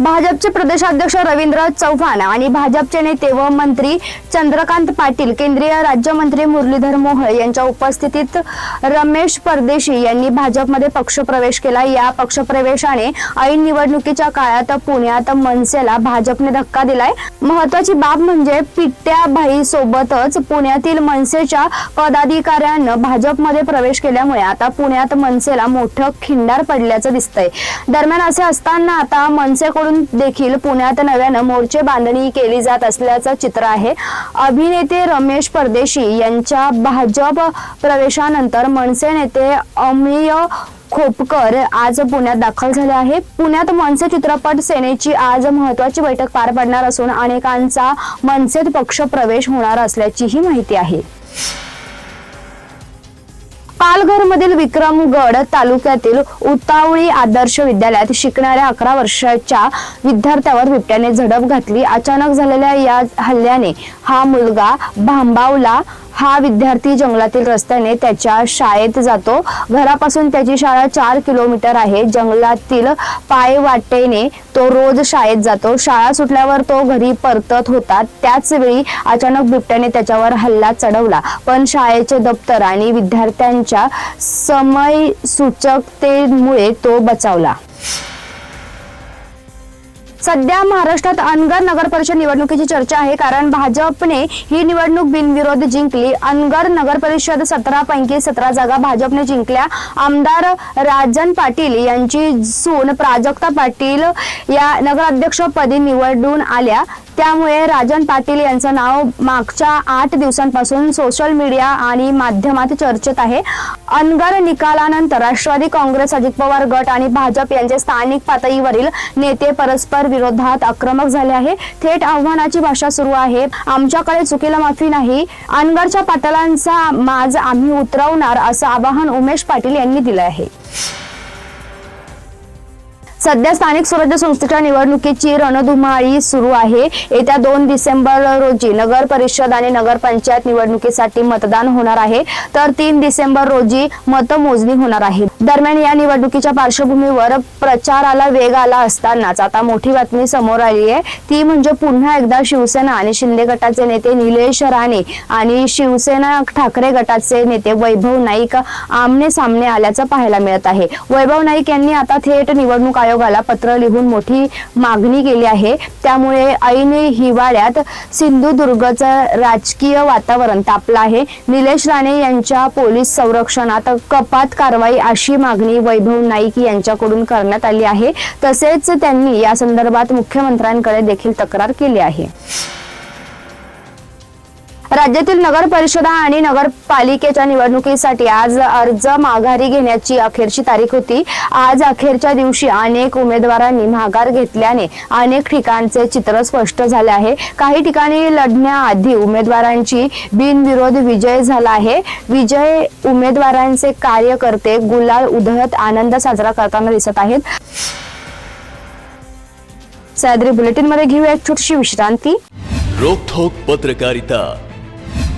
भाजपचे प्रदेशाध्यक्ष रवींद्र चव्हाण आणि भाजपचे नेते व मंत्री चंद्रकांत पाटील केंद्रीय राज्यमंत्री मुरलीधर मोहोळ यांच्या उपस्थितीत रमेश परदेशी यांनी भाजपमध्ये पक्षप्रवेश केला. या पक्षप्रवेशाने ऐन निवडणुकीच्या काळात पुण्यात मनसेला भाजपने धक्का दिलाय. महत्वाची बाब म्हणजे पिट्ट्या भाई सोबतच पुण्यातील मनसेच्या पदाधिकाऱ्यांनं भाजपमध्ये प्रवेश केल्यामुळे आता पुण्यात मनसेला मोठं खिंडार पडल्याचं दिसतंय. दरम्यान असे असताना आता मनसेकडून देखील पुण्यात नव्यानं मोर्चे बांधणी केली जात असल्याचं चित्र आहे. अभिनेते रमेश परदेशी यांच्या भाजप प्रवेशानंतर मनसे नेते अमिय खोपकर आज पुण्यात दाखल झाले आहे पुण्यात मनसे चित्रपट सेनेची आज महत्वाची बैठक पार पडणार असून अनेकांचा मनसेत पक्ष प्रवेश होणार असल्याचीही माहिती आहे. पालघरमधील विक्रमगड तालुक्यातील उतावळी आदर्श विद्यालयात शिकणाऱ्या अकरा वर्षाच्या विद्यार्थ्यावर बिबट्याने झडप घातली. अचानक झालेल्या या हल्ल्याने हा मुलगा भांबावला हा विद्यार्थी जंगलातील रस्त्याने त्याच्या शाळेत जातो. घरापासून त्याची शाळा चार किलोमीटर आहे. जंगलातील पायवाटेने तो रोज शाळेत जातो. शाळा सुटल्यावर तो घरी परतत होता. त्याच वेळी अचानक बिबट्याने त्याच्यावर हल्ला चढवला. पण शाळेचे दप्तर आणि विद्यार्थ्यांच्या समय सूचकतेमुळे तो बचावला. सध्या महाराष्ट्रात अनगर नगर परिषद निवडणुकीची चर्चा आहे कारण भाजपने ही निवडणूक बिनविरोध जिंकली. अनगर नगर परिषद सतरा पैकी सतरा जागा भाजपने जिंकल्या. आमदार राजन पाटील यांची सून प्राजक्ता पाटील या नगराध्यक्षपदी निवडून आल्या. त्यामुळे राजन पाटील यांचं नाव मागच्या आठ दिवसांपासून सोशल मीडिया आणि माध्यमात चर्चेत आहे. अनगर निकालानंतर राष्ट्रवादी काँग्रेस अजित पवार गट आणि भाजप यांचे स्थानिक पातळीवरील नेते परस्पर विरोधात आक्रमक झाले आहे. थेट आव्हानाची भाषा सुरू आहे. आमच्याकडे चुकीला माफी नाही. अनगरच्या पाटलांचा माज आम्ही उतरवणार असं आवाहन उमेश पाटील यांनी दिलं आहे. सध्या स्थानिक स्वराज्य संस्थेच्या निवडणुकीची रणधुमाळी सुरू आहे. येत्या दोन डिसेंबर रोजी नगर परिषद आणि नगरपंचायत निवडणुकीसाठी मतदान होणार आहे. तर तीन डिसेंबर रोजी मतमोजणी होणार आहे. दरम्यान या निवडणुकीच्या पार्श्वभूमीवर प्रचाराला वेग आला असतानाच आता मोठी बातमी समोर आली आहे. ती म्हणजे पुन्हा एकदा शिवसेना आणि शिंदे गटाचे नेते निलेश राणे आणि शिवसेना ठाकरे गटाचे नेते वैभव नाईक आमने सामने आल्याचं पाहायला मिळत आहे. वैभव नाईक यांनी आता थेट निवडणूक आयोगाला पत्र लिहून मोठी मागणी केली आहे. त्यामुळे ऐन हिवाळ्यात सिंधुदुर्गचं राजकीय वातावरण तापलं आहे. निलेश राणे यांच्या पोलीस संरक्षणात कपात कारवाई अशी मागणी वैभव नाईक यांच्याकडून करण्यात आली आहे. तसेच त्यांनी या संदर्भात मुख्यमंत्र्यांकडे देखील तक्रार केली आहे. राज्यातील नगर परिषदा आणि नगरपालिकेच्या निवडणुकीसाठी आज अर्ज माघारी घेण्याची अखेरची तारीख होती. आज अखेरच्या दिवशी अनेक उमेदवारांनी माघार घेतल्याने अनेक ठिकाणचे चित्र स्पष्ट झाले आहे. काही ठिकाणी लढण्याआधी उमेदवारांची बिनविरोध विजय झाला आहे. विजय उमेदवारांचे कार्यकर्ते गुलाल उधळत आनंद साजरा करताना दिसत आहेत. सह्याद्री बुलेटिनमध्ये घेऊया एक छोटीशी विश्रांती. रोखोक पत्रकारिता.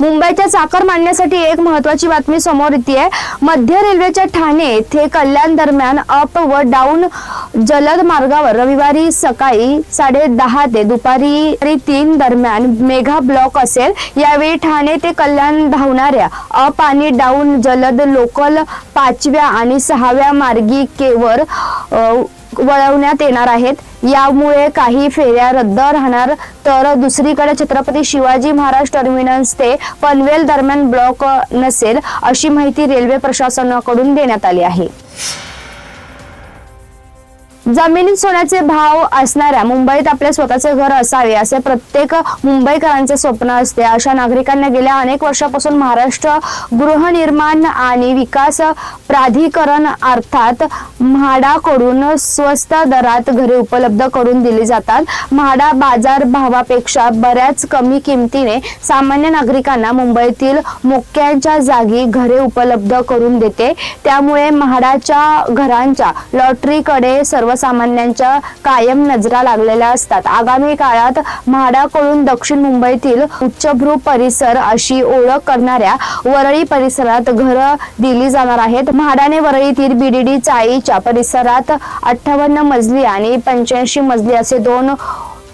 मुंबईच्या चाकर मांडण्यासाठी एक महत्वाची बातमी समोर येते आहे मध्य रेल्वेच्या ठाणे येथे कल्याण दरम्यान अप व डाऊन जलद मार्गावर रविवारी सकाळी साडे दहा ते दुपारी तीन दरम्यान मेगा ब्लॉक असेल. यावेळी ठाणे ते कल्याण धावणाऱ्या अप आणि डाऊन जलद लोकल पाचव्या आणि सहाव्या मार्गिकेवर वळवण्यात येणार आहेत. यामुळे काही फेऱ्या रद्द राहणार. तर दुसरीकडे छत्रपती शिवाजी महाराज टर्मिनस ते पनवेल दरम्यान ब्लॉक नसेल अशी माहिती रेल्वे प्रशासनाकडून देण्यात आली आहे. जमिनीत सोन्याचे भाव असणाऱ्या मुंबईत आपले स्वतःचे घर असावे असे प्रत्येक मुंबईकरांचे स्वप्न असते. अशा नागरिकांना गेल्या अनेक वर्षापासून महाराष्ट्र गृहनिर्माण आणि विकास प्राधिकरण अर्थात म्हाडाकडून स्वस्त दरात घरे उपलब्ध करून दिली जातात. म्हाडा बाजार भावापेक्षा बऱ्याच कमी किमतीने सामान्य नागरिकांना मुंबईतील मोक्याच्या जागी घरे उपलब्ध करून देते. त्यामुळे म्हाडाच्या घरांच्या लॉटरीकडे सर्वसामान्यांच्या कायम नजरा लागलेल्या असतात. आगामी काळात म्हाडाकडून दक्षिण मुंबईतील उच्चभ्रू परिसर अशी ओळख करणाऱ्या वरळी परिसरात घर दिली जाणार आहेत. म्हाडाने वरळीतील बीडीडी चाळीच्या परिसरात अठ्ठावन्न मजली आणि पंच्याऐंशी मजली असे दोन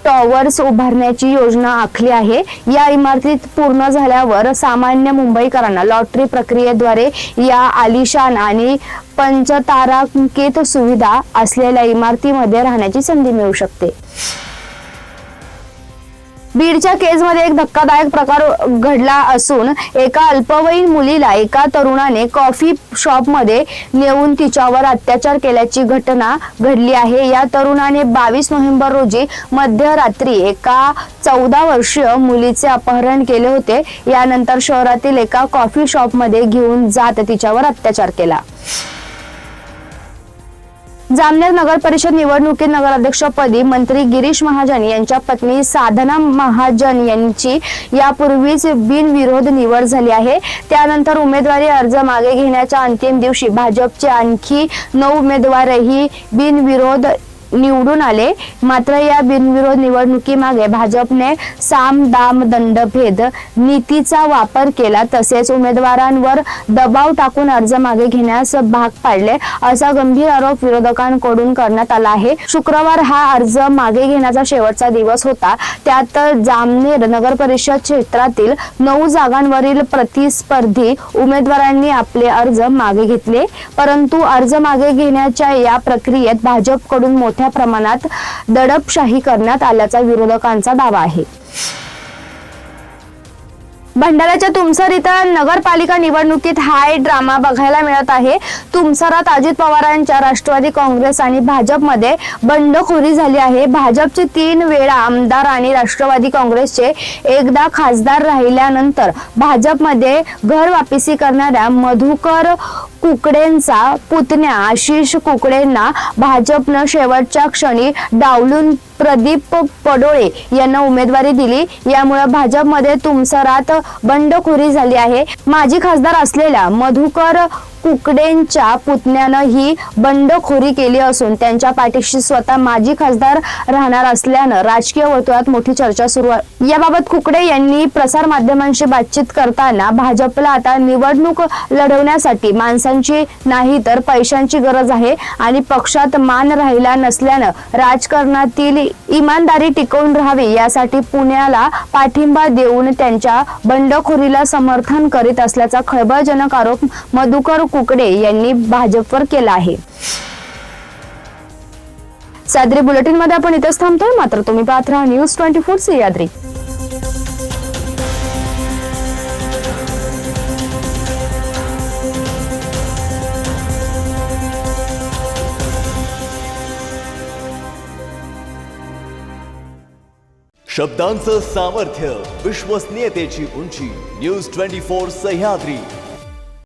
टॉवर्स उभारण्याची योजना आखली आहे. या इमारतीत पूर्ण झाल्यावर सामान्य मुंबईकरांना लॉटरी प्रक्रियेद्वारे या आलिशान आणि पंचतारांकित सुविधा असलेल्या इमारतीमध्ये राहण्याची संधी मिळू शकते. बीडच्या केसमध्ये एक धक्कादायक प्रकार घडला असून एका अल्पवयीन मुलीला एका तरुणाने कॉफी शॉपमध्ये नेऊन तिच्यावर अत्याचार केल्याची घटना घडली आहे. या तरुणाने बावीस नोव्हेंबर रोजी मध्यरात्री एका चौदा वर्षीय मुलीचे अपहरण केले होते. यानंतर शहरातील एका कॉफी शॉपमध्ये घेऊन जात तिच्यावर अत्याचार केला. जामनेर नगर परिषद निवडणुकीत नगराध्यक्षपदी मंत्री गिरीश महाजन यांच्या पत्नी साधना महाजन यांची यापूर्वीच बिनविरोध निवड झाली आहे. त्यानंतर उमेदवारी अर्ज मागे घेण्याच्या अंतिम दिवशी भाजपचे आणखी नऊ उमेदवारही बिनविरोध निवडून आले. मात्र या बिनविरोध निवडणुकीमागे भाजपने साम दाम दंडभेद नीतीचा वापर केला. तसेच उमेदवारांवर दबाव टाकून अर्ज मागे घेण्यास भाग पाडले असा गंभीर आरोप विरोधकांकडून करण्यात आला आहे. शुक्रवार हा अर्ज मागे घेण्याचा शेवटचा दिवस होता. त्यात जामनेर नगर परिषद क्षेत्रातील नऊ जागांवरील प्रतिस्पर्धी उमेदवारांनी आपले अर्ज मागे घेतले. परंतु अर्ज मागे घेण्याच्या या प्रक्रियेत भाजपकडून मोठ्या प्रमाणात दडपशाही करण्यात आल्याचा विरोधकांचा दावा आहे. भंडाऱ्याच्या तुमसर इथं नगरपालिका निवडणुकीत हाय ड्रामा बघायला मिळत आहे. तुमसरात अजित पवारांच्या राष्ट्रवादी काँग्रेस आणि भाजपमध्ये बंडखोरी झाली आहे. भाजपचे तीन वेळा आमदार आणि राष्ट्रवादी काँग्रेसचे एकदा खासदार राहिल्यानंतर भाजपमध्ये घर वापिसी करणाऱ्या मधुकर कुकडेंचा पुतण्या आशिष कुकडेंना भाजपनं शेवटच्या क्षणी डावलून प्रदीप पडोळे यांना उमेदवारी दिली. यामुळे भाजपमध्ये तुमसरात बंडखोरी झाली आहे. माजी खासदार असलेल्या मधुकर कुकडेंच्या पुतण्यानं ही बंडखोरी केली असून त्यांच्या पाठीशी स्वतः माजी खासदार राहणार असल्यानं राजकीय वर्तुळात मोठी चर्चा सुरू आहे. याबाबत कुकडे यांनी प्रसार माध्यमांशी बातचीत करताना भाजपला आता निवडणूक लढवण्यासाठी माणसांची नाही तर पैशांची गरज आहे आणि पक्षात मान राहिला नसल्यानं राजकारणातील इमानदारी टिकवून राहावी यासाठी पुण्याला पाठिंबा देऊन त्यांच्या बंडखोरीला समर्थन करीत असल्याचा खळबळजनक आरोप मधुकर कुकडे यांनी भाजपवर केला आहे. सादरी बुलेटिनमध्ये आपण इथेच थांबतोय. मात्र तुम्ही पाहत राहा न्यूज ट्वेंटी फोर सह्याद्री शब्दांचं सामर्थ्य विश्वसनीयतेची उंची न्यूज ट्वेंटी फोर सह्याद्री.